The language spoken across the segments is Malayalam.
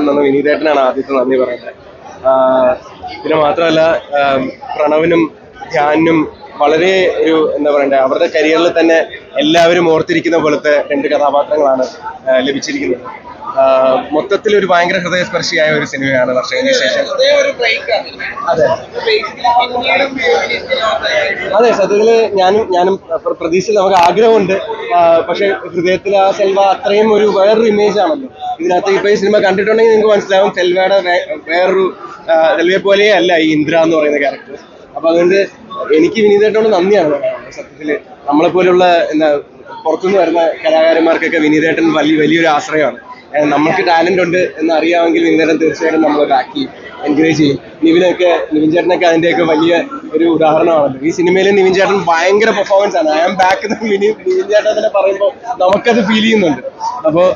നന്ദി വിനീതേട്ടനാണ് ആദ്യത്തെ നന്ദി പറയുന്നത്. പിന്നെ മാത്രമല്ല പ്രണവിനും ധ്യാനും വളരെ ഒരു എന്താ പറയണ്ടേ അവരുടെ കരിയറിൽ തന്നെ എല്ലാവരും ഓർത്തിരിക്കുന്ന പോലത്തെ രണ്ട് കഥാപാത്രങ്ങളാണ് ലഭിച്ചിരിക്കുന്നത്. മൊത്തത്തിൽ ഒരു ഭയങ്കര ഹൃദയസ്പർശിയായ ഒരു സിനിമയാണ് വർഷത്തിന് ശേഷം. അതെ അതെ. സത്യത്തിൽ ഞാനും ഞാനും പ്ര- പ്രതീക്ഷിച്ച് നമുക്ക് ആഗ്രഹമുണ്ട്. പക്ഷെ ഹൃദയത്തിൽ ആ സെൽവ അത്രയും ഒരു വേറൊരു ഇമേജ് ആണല്ലോ. ഇതിനകത്ത് ഇപ്പൊ ഈ സിനിമ കണ്ടിട്ടുണ്ടെങ്കിൽ നിങ്ങൾക്ക് മനസ്സിലാവും സെൽവയുടെ വേറൊരു സെൽവയെ പോലെ അല്ല ഈ ഇന്ദ്ര എന്ന് പറയുന്ന ക്യാരക്ടർ അപ്പൊ അതുകൊണ്ട് എനിക്ക് വിനീതേട്ടനോട് നന്ദിയാണ് സത്യത്തിൽ നമ്മളെ പോലുള്ള എന്താ പുറത്തുനിന്ന് വരുന്ന കലാകാരന്മാർക്കൊക്കെ വിനീതേട്ടൻ വലിയ വലിയൊരു ആശ്രയമാണ്. നമുക്ക് ടാലന്റ് ഉണ്ട് എന്ന് അറിയാമെങ്കിൽ വിനീതേട്ടൻ തീർച്ചയായിട്ടും നമ്മളെ ബാക്ക് ചെയ്യും. എൻകറേജ് ചെയ്യും. നിവിനൊക്കെ നിവിൻ ചേട്ടനൊക്കെ അതിന്റെയൊക്കെ വലിയ ഒരു ഉദാഹരണമാണല്ലോ ഈ സിനിമയിൽ നിവിൻ ചേട്ടൻ ഭയങ്കര പെർഫോമൻസ് ആണ്. ഐ ആം ബാക്ക് നിവിൻ ചേട്ടൻ തന്നെ പറയുമ്പോൾ നമുക്കത് ഫീൽ ചെയ്യുന്നുണ്ട്. അപ്പോൾ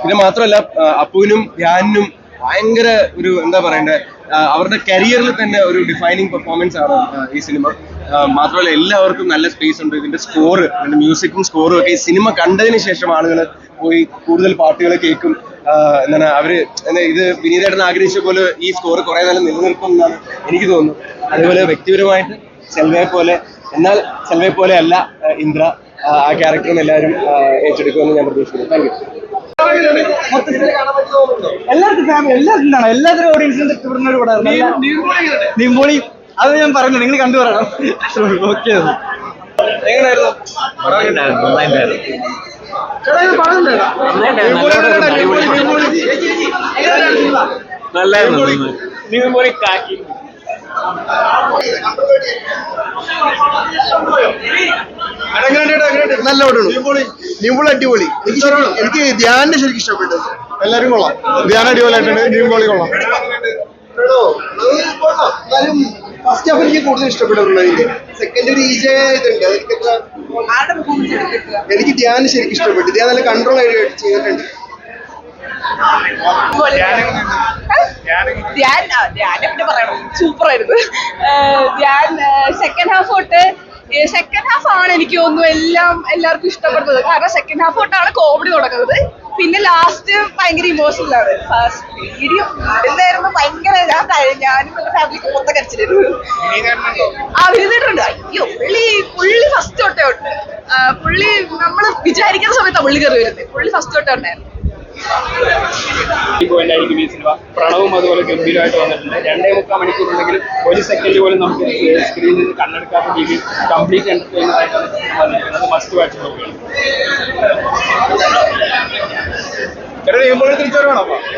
പിന്നെ മാത്രമല്ല അപ്പുവിനും ധ്യാനിനും ഭയങ്കര ഒരു എന്താ പറയണ്ടേ അവരുടെ കരിയറിൽ തന്നെ ഒരു ഡിഫൈനിങ് പെർഫോമൻസ് ആണ് ഈ സിനിമ. മാത്രമല്ല എല്ലാവർക്കും നല്ല സ്പേസ് ഉണ്ട്. ഇതിന്റെ സ്കോർ ഇതിന്റെ മ്യൂസിക്കും സ്കോറും ഒക്കെ ഈ സിനിമ കണ്ടതിന് ശേഷം ആളുകൾ പോയി കൂടുതൽ പാട്ടുകൾ കേൾക്കും. എന്താണ് അവർ എന്താ ഇത് വിനീതേട്ടൻ ആഗ്രഹിച്ച പോലെ ഈ സ്കോർ കുറെ കാലം നിലനിൽക്കും എന്നാണ് എനിക്ക് തോന്നുന്നു അതുപോലെ വ്യക്തിപരമായിട്ട് സെൽവയെ പോലെ എന്നാൽ സെൽവയെ പോലെ അല്ല ഇന്ദ്ര ആ, ക്യാരക്ടറും എല്ലാവരും ഏറ്റെടുക്കുമെന്ന് ഞാൻ പ്രതീക്ഷിക്കുന്നു. താങ്ക് യു എല്ലാവർക്കും ഫാമിലി എല്ലാവർക്കും കാണാം എല്ലാത്തിനും ഓഡിയൻസിനും ഇഷ്ടപ്പെടുന്ന ഒരു പടമായിരുന്നു നീമ്പോളി അത് ഞാൻ പറഞ്ഞു നിങ്ങൾ കണ്ടു പറയണം. ഓക്കെ എങ്ങനെയായിരുന്നു? നല്ല പടമാണ് അടിപൊളി എനിക്ക് എനിക്ക് ശരിക്കും ഇഷ്ടപ്പെട്ടു എല്ലാരും കൊള്ളാം. ധ്യാന അടിപൊളിയായിട്ടുണ്ട് നീമ്പോളി കൊള്ളാം. ഫസ്റ്റ് ഹാഫ് എനിക്ക് കൂടുതൽ ഇഷ്ടപ്പെട്ടിട്ടുണ്ട് എനിക്ക് സെക്കൻഡ് ഒരു ഈജ ഇതുണ്ട് അതെനിക്ക് എനിക്ക് ധ്യാനം ശരിക്കും ഇഷ്ടപ്പെട്ടു. ധ്യാൻ നല്ല കൺട്രോൾ ആയിട്ട് ചെയ്തിട്ടുണ്ട്. ധ്യാൻ ആ, ധ്യാനെ പിന്നെ പറയണം. സൂപ്പർ ആയിരുന്നു. ധ്യാൻ സെക്കൻഡ് ഹാഫ് തൊട്ട് സെക്കൻഡ് ഹാഫ് ആണ് എനിക്ക് തോന്നുന്നു എല്ലാം എല്ലാവർക്കും ഇഷ്ടപ്പെടുന്നത് കാരണം സെക്കൻഡ് ഹാഫ് തൊട്ടാണ് കോമഡി തുടങ്ങുന്നത്. പിന്നെ ലാസ്റ്റ് ഭയങ്കര ഇമോഷണൽ ആണ്. ഫസ്റ്റ് വീഡിയോ എന്തായിരുന്നു? ഭയങ്കര ഞാൻ ഞാനും എന്റെ ഫാമിലിക്ക് മൊത്തം കരച്ചിരുന്നു ആ വിരുന്നിട്ടുണ്ട് അയ്യോ പുള്ളി പുള്ളി ഫസ്റ്റ് തൊട്ടേ ഉണ്ട്. ആ, പുള്ളി നമ്മൾ വിചാരിക്കുന്ന സമയത്താണ് പുള്ളി കയറി വരുന്നത് പുള്ളി ഫസ്റ്റ് തൊട്ടേ ഉണ്ടായിരുന്നു. പോയിന്റായിരിക്കും ഈ സിനിമ? പ്രണവും അതുപോലെ ഗംഭീരമായിട്ട് വന്നിട്ടുണ്ട്. രണ്ടേ മുക്കാൽ ഉണ്ടെങ്കിലും ഒരു സെക്കൻഡ് പോലും നമുക്ക് സ്ക്രീനിൽ നിന്ന് കണ്ണെടുക്കാത്ത രീതിയിൽ കംപ്ലീറ്റ് എന്റർടൈൻമെന്റ് ആയിട്ടാണ് വന്നിരിക്കുന്നത്. മസ്റ്റ് വാച്ച് മൂവിയാണ്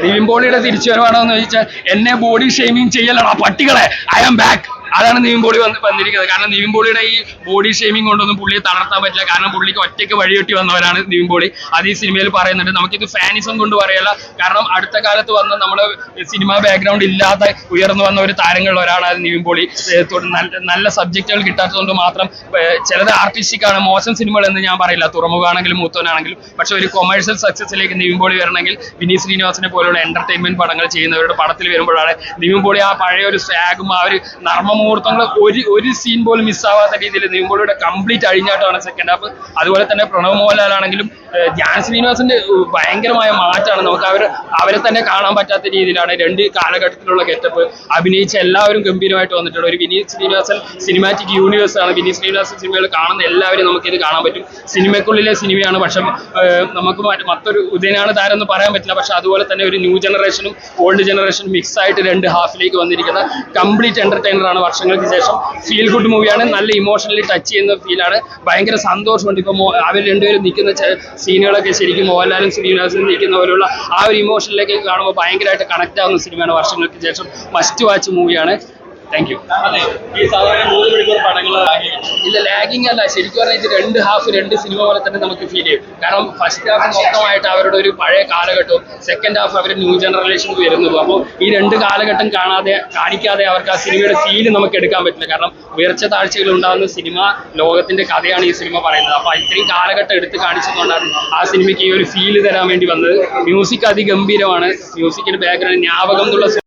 നിവിൻപോളിയുടെ തിരിച്ചുവരവാണോ എന്ന് ചോദിച്ചാൽ എന്നെ ബോഡി ഷെയ്മിങ് ചെയ്യലടാ പട്ടികളെ. ഐ ആം ബാക്ക് അതാണ് നിവിൻപോളി വന്ന് വന്നിരിക്കുന്നത്. കാരണം നിവിൻപോളിയുടെ ഈ ബോഡി ഷേമിംഗ് കൊണ്ടൊന്നും പുള്ളിയെ തളർത്താൻ പറ്റില്ല. കാരണം പുള്ളിക്ക് ഒറ്റയ്ക്ക് വഴിയൊട്ടി വന്നവരാണ് നിവിൻപോളി. അത് ഈ സിനിമയിൽ പറയുന്നുണ്ട്. നമുക്കിത് ഫാനിസം കൊണ്ട് പറയല്ല. കാരണം അടുത്ത കാലത്ത് വന്ന നമ്മൾ സിനിമ ബാക്ക്ഗ്രൗണ്ട് ഇല്ലാതെ ഉയർന്നു വന്ന ഒരു താരങ്ങളിൽ ഒരാളാണ് നിവിൻ പോളി നല്ല സബ്ജക്റ്റുകൾ കിട്ടാത്തതുകൊണ്ട് മാത്രം ചിലത് ആർട്ടിസ്റ്റിക് ആണ് മോശം സിനിമകൾ എന്ന് ഞാൻ പറയില്ല. തുറമുഖാണെങ്കിലും മൂത്തോനാണെങ്കിലും. പക്ഷെ ഒരു കൊമേഴ്ഷ്യൽ സക്സസിലേക്ക് നിവിൻപോളി വരണമെങ്കിൽ വിനീത് ശ്രീനിവാസിനെ പോലുള്ള എന്റർടൈൻമെന്റ് പടങ്ങൾ ചെയ്യുന്നവരുടെ പടത്തിൽ വരുമ്പോഴാണ് നിവിൻപോളി ആ പഴയ ഒരു സ്വാഗും ആ ഒരു നർമ്മമുഹൂർത്തങ്ങൾ ഒരു ഒരു സീൻ പോലും മിസ്സാവാത്ത രീതിയിൽ നീമ്പോളിയുടെ കംപ്ലീറ്റ് അഴിഞ്ഞാട്ടമാണ് സെക്കൻഡ് ഹാഫ് അതുപോലെ തന്നെ പ്രണവ് മോഹൻലാലാണെങ്കിലും ധ്യാൻ ശ്രീനിവാസിന്റെ ഭയങ്കരമായ മാറ്റമാണ് നമുക്ക് അവർ അവരെ തന്നെ കാണാൻ പറ്റാത്ത രീതിയിലാണ് രണ്ട് കാലഘട്ടത്തിലുള്ള ഗെറ്റപ്പ് അഭിനയിച്ച എല്ലാവരും ഗംഭീരമായിട്ട് വന്നിട്ടുണ്ട്. ഒരു വിനീത് ശ്രീനിവാസൻ സിനിമാറ്റിക് യൂണിവേഴ്സ് ആണ്. വിനീത് ശ്രീനിവാസൻ സിനിമകൾ കാണുന്ന എല്ലാവരും നമുക്ക് ഇത് കാണാൻ പറ്റും. സിനിമയ്ക്കുള്ളിലെ സിനിമയാണ് പക്ഷെ നമുക്ക് മറ്റൊരു ഉദയനാണ് താരം എന്ന് പറയാൻ പറ്റില്ല. പക്ഷെ അതുപോലെ തന്നെ ഒരു ന്യൂ ജനറേഷനും ഓൾഡ് ജനറേഷനും മിക്സ് ആയിട്ട് രണ്ട് ഹാഫിലേക്ക് വന്നിരിക്കുന്ന കംപ്ലീറ്റ് എന്റർടൈനർ ആണ് വർഷങ്ങൾക്ക് ശേഷം ഫീൽ ഗുഡ് മൂവിയാണ് നല്ല ഇമോഷണലി ടച്ച് ചെയ്യുന്ന ഫീലാണ് ഭയങ്കര സന്തോഷമുണ്ട്. ഇപ്പൊ മോ- അവർ രണ്ടുപേരും നിൽക്കുന്ന സീനുകളൊക്കെ ശരിക്കും മോഹൻലാലും ശ്രീനിവാസനും നിൽക്കുന്ന പോലുള്ള ആ ഒരു ഇമോഷനിലേക്ക് കാണുമ്പോൾ ഭയങ്കരമായിട്ട് കണക്ട് ആവുന്ന സിനിമയാണ് വർഷങ്ങൾക്ക് ശേഷം മസ്റ്റ് വാച്ച് മൂവിയാണ് താങ്ക് യു ഇല്ല ലാഗിങ് അല്ല. ശരിക്കും പറഞ്ഞാൽ ഇത് രണ്ട് ഹാഫ് രണ്ട് സിനിമ പോലെ തന്നെ നമുക്ക് ഫീൽ ചെയ്യും. കാരണം ഫസ്റ്റ് ഹാഫ് മൊത്തമായിട്ട് അവരുടെ ഒരു പഴയ കാലഘട്ടവും സെക്കൻഡ് ഹാഫ് അവർ ന്യൂ ജനറേഷൻ വരുന്നതും. അപ്പോൾ ഈ രണ്ട് കാലഘട്ടം കാണാതെ കാണിക്കാതെ അവർക്ക് ആ സിനിമയുടെ ഫീൽ നമുക്ക് എടുക്കാൻ പറ്റില്ല. കാരണം ഉയർച്ച താഴ്ചകൾ ഉണ്ടാകുന്ന സിനിമ ലോകത്തിന്റെ കഥയാണ് ഈ സിനിമ പറയുന്നത്. അപ്പോൾ ഇത്രയും കാലഘട്ടം എടുത്ത് കാണിച്ചതുകൊണ്ടാണ് ആ സിനിമയ്ക്ക് ഈ ഒരു ഫീൽ തരാൻ വേണ്ടി വന്നത്. മ്യൂസിക് അതിഗംഭീരമാണ് മ്യൂസിക്കിന്റെ ബാക്ക്ഗ്രൗണ്ട് ജ്ഞാപകം എന്നുള്ള